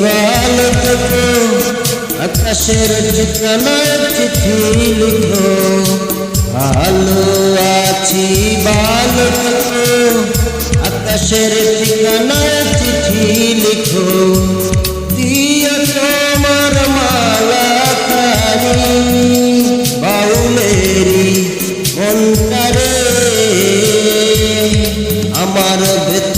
ভালো থেকো আকাশের ঠিকানায় চিঠি লিখো ভালো আছি ভালো থেকো আকাশের ঠিকানায় চিঠি লিখো দিয়ে তোমার মালা খানি বাউলেরি মন্তারে আমার ভেতর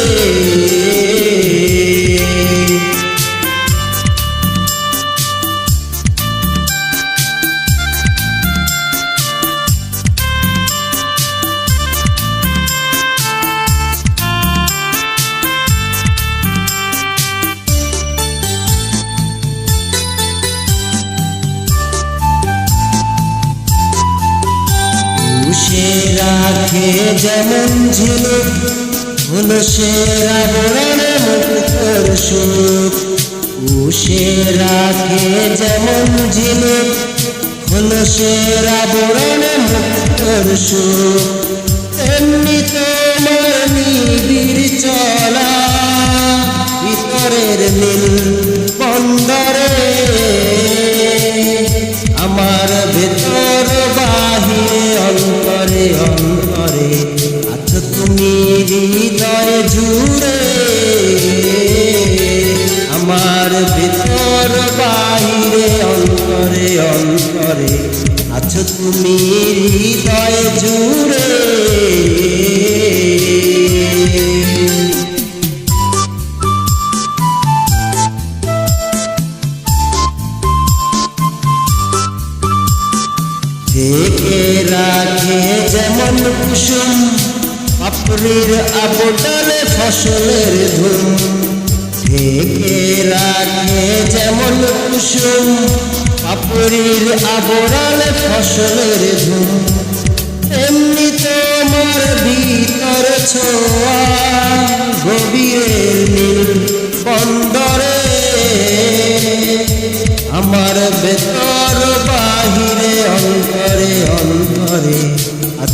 সে রাখে যেমন ঝিনুক হলো সে রাবণে মুক্তর সুখ। উষে রাখে যেমন ঝিনুক হলো সে রাবণে মুক্তর সুখ। এমনি তোমার নিবিড় হৃদয় জুড়ে আমার ভেতর বাহিরে অন্তরে অন্তরে আছো তুমি হৃদয় জুড়ে। থেকে রাখে যেমন কুসুম পাপড়ির আবডালে ফসলের ধুম থেকে রাখে যেমন কুসুম। পাপড়ির আবড়ালে ফসলের ধুম এমনি তোমার ভিতর ছোঁয়া। গভীরের নীল বন্দরে